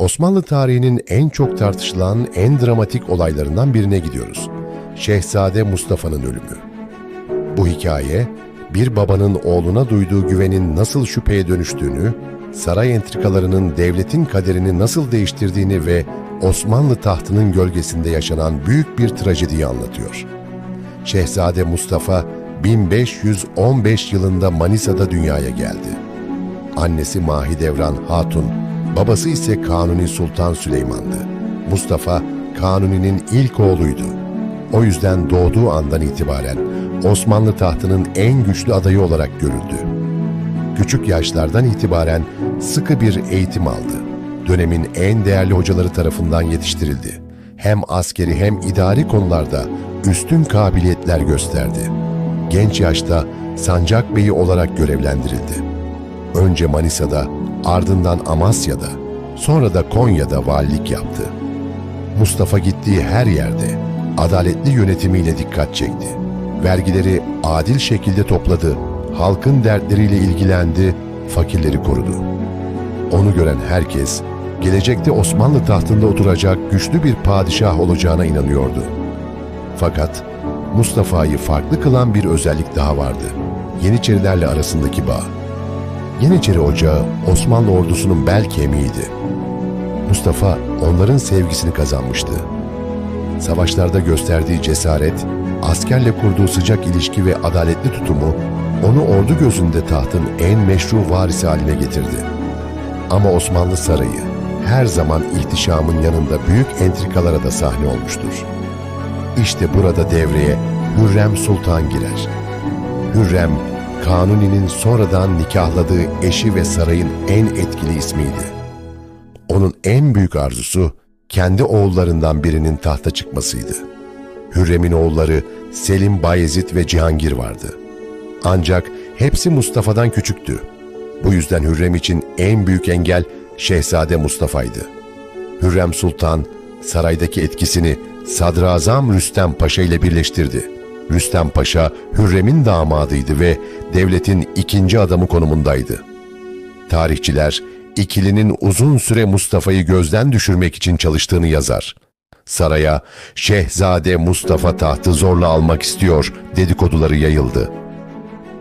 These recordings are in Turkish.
Osmanlı tarihinin en çok tartışılan, en dramatik olaylarından birine gidiyoruz. Şehzade Mustafa'nın ölümü. Bu hikaye, bir babanın oğluna duyduğu güvenin nasıl şüpheye dönüştüğünü, saray entrikalarının devletin kaderini nasıl değiştirdiğini ve Osmanlı tahtının gölgesinde yaşanan büyük bir trajediyi anlatıyor. Şehzade Mustafa 1515 yılında Manisa'da dünyaya geldi. Annesi Mahidevran Hatun, babası ise Kanuni Sultan Süleyman'dı. Mustafa, Kanuni'nin ilk oğluydu. O yüzden doğduğu andan itibaren Osmanlı tahtının en güçlü adayı olarak görüldü. Küçük yaşlardan itibaren sıkı bir eğitim aldı. Dönemin en değerli hocaları tarafından yetiştirildi. Hem askeri hem idari konularda üstün kabiliyetler gösterdi. Genç yaşta sancak beyi olarak görevlendirildi. Önce Manisa'da, ardından Amasya'da, sonra da Konya'da valilik yaptı. Mustafa gittiği her yerde adaletli yönetimiyle dikkat çekti. Vergileri adil şekilde topladı, halkın dertleriyle ilgilendi, fakirleri korudu. Onu gören herkes, gelecekte Osmanlı tahtında oturacak güçlü bir padişah olacağına inanıyordu. Fakat Mustafa'yı farklı kılan bir özellik daha vardı. Yeniçerilerle arasındaki bağ. Yeniçeri Ocağı Osmanlı ordusunun bel kemiğiydi. Mustafa onların sevgisini kazanmıştı. Savaşlarda gösterdiği cesaret, askerle kurduğu sıcak ilişki ve adaletli tutumu onu ordu gözünde tahtın en meşru varisi haline getirdi. Ama Osmanlı Sarayı her zaman ihtişamın yanında büyük entrikalara da sahne olmuştur. İşte burada devreye Hürrem Sultan girer. Hürrem, Kanuni'nin sonradan nikahladığı eşi ve sarayın en etkili ismiydi. Onun en büyük arzusu kendi oğullarından birinin tahta çıkmasıydı. Hürrem'in oğulları Selim Bayezid ve Cihangir vardı. Ancak hepsi Mustafa'dan küçüktü. Bu yüzden Hürrem için en büyük engel Şehzade Mustafa'ydı. Hürrem Sultan saraydaki etkisini Sadrazam Rüstem Paşa ile birleştirdi. Rüstem Paşa Hürrem'in damadıydı ve devletin ikinci adamı konumundaydı. Tarihçiler ikilinin uzun süre Mustafa'yı gözden düşürmek için çalıştığını yazar. Saraya Şehzade Mustafa tahtı zorla almak istiyor dedikoduları yayıldı.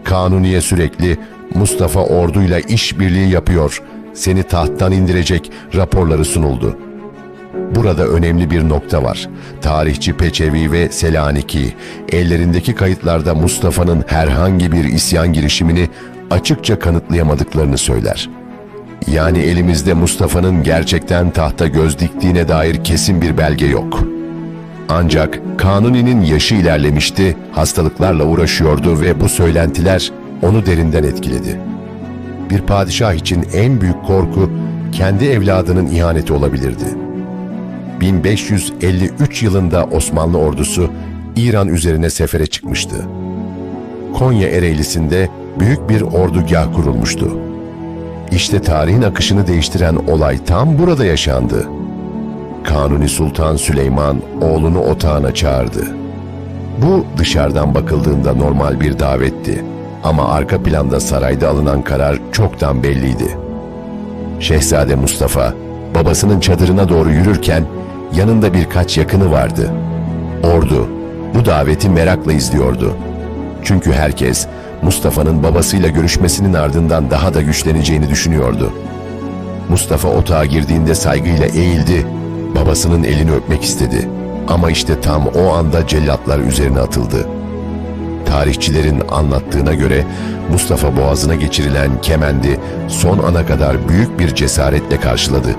Kanuniye sürekli Mustafa orduyla işbirliği yapıyor, seni tahttan indirecek raporları sunuldu. Burada önemli bir nokta var. Tarihçi Peçevi ve Selaniki ellerindeki kayıtlarda Mustafa'nın herhangi bir isyan girişimini açıkça kanıtlayamadıklarını söyler. Yani elimizde Mustafa'nın gerçekten tahta göz diktiğine dair kesin bir belge yok. Ancak Kanuni'nin yaşı ilerlemişti, hastalıklarla uğraşıyordu ve bu söylentiler onu derinden etkiledi. Bir padişah için en büyük korku kendi evladının ihaneti olabilirdi. 1553 yılında Osmanlı ordusu İran üzerine sefere çıkmıştı. Konya Ereğlisi'nde büyük bir ordugah kurulmuştu. İşte tarihin akışını değiştiren olay tam burada yaşandı. Kanuni Sultan Süleyman oğlunu otağına çağırdı. Bu dışarıdan bakıldığında normal bir davetti. Ama arka planda sarayda alınan karar çoktan belliydi. Şehzade Mustafa babasının çadırına doğru yürürken yanında birkaç yakını vardı. Ordu bu daveti merakla izliyordu. Çünkü herkes Mustafa'nın babasıyla görüşmesinin ardından daha da güçleneceğini düşünüyordu. Mustafa otağa girdiğinde saygıyla eğildi, babasının elini öpmek istedi. Ama işte tam o anda cellatlar üzerine atıldı. Tarihçilerin anlattığına göre Mustafa boğazına geçirilen kemendi son ana kadar büyük bir cesaretle karşıladı.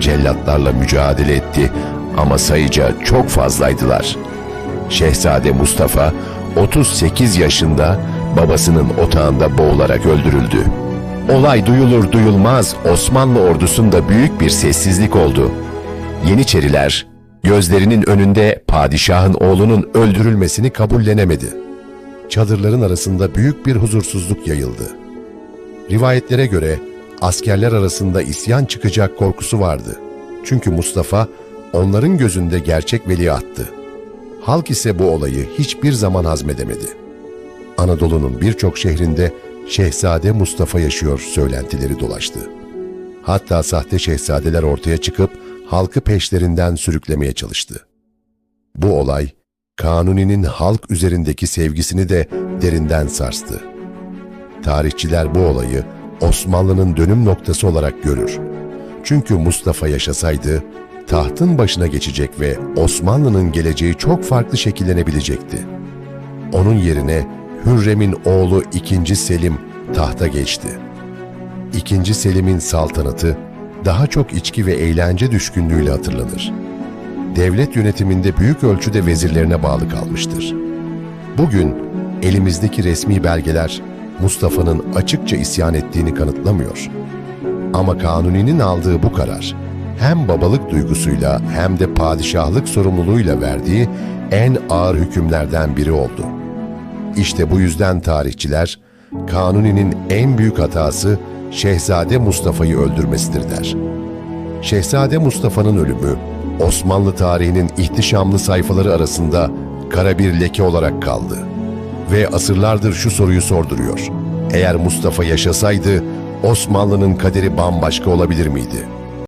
Cellatlarla mücadele etti ama sayıca çok fazlaydılar. Şehzade Mustafa 38 yaşında babasının otağında boğularak öldürüldü. Olay duyulur duyulmaz Osmanlı ordusunda büyük bir sessizlik oldu. Yeniçeriler gözlerinin önünde padişahın oğlunun öldürülmesini kabullenemedi. Çadırların arasında büyük bir huzursuzluk yayıldı. Rivayetlere göre askerler arasında isyan çıkacak korkusu vardı. Çünkü Mustafa onların gözünde gerçek veliahttı. Halk ise bu olayı hiçbir zaman hazmedemedi. Anadolu'nun birçok şehrinde Şehzade Mustafa yaşıyor söylentileri dolaştı. Hatta sahte şehzadeler ortaya çıkıp halkı peşlerinden sürüklemeye çalıştı. Bu olay, Kanuni'nin halk üzerindeki sevgisini de derinden sarstı. Tarihçiler bu olayı Osmanlı'nın dönüm noktası olarak görür. Çünkü Mustafa yaşasaydı, tahtın başına geçecek ve Osmanlı'nın geleceği çok farklı şekillenebilecekti. Onun yerine Hürrem'in oğlu 2. Selim tahta geçti. 2. Selim'in saltanatı daha çok içki ve eğlence düşkünlüğüyle hatırlanır. Devlet yönetiminde büyük ölçüde vezirlerine bağlı kalmıştır. Bugün elimizdeki resmi belgeler Mustafa'nın açıkça isyan ettiğini kanıtlamıyor. Ama Kanuni'nin aldığı bu karar hem babalık duygusuyla hem de padişahlık sorumluluğuyla verdiği en ağır hükümlerden biri oldu. İşte bu yüzden tarihçiler Kanuni'nin en büyük hatası Şehzade Mustafa'yı öldürmesidir der. Şehzade Mustafa'nın ölümü Osmanlı tarihinin ihtişamlı sayfaları arasında kara bir leke olarak kaldı. Ve asırlardır şu soruyu sorduruyor. Eğer Mustafa yaşasaydı Osmanlı'nın kaderi bambaşka olabilir miydi?''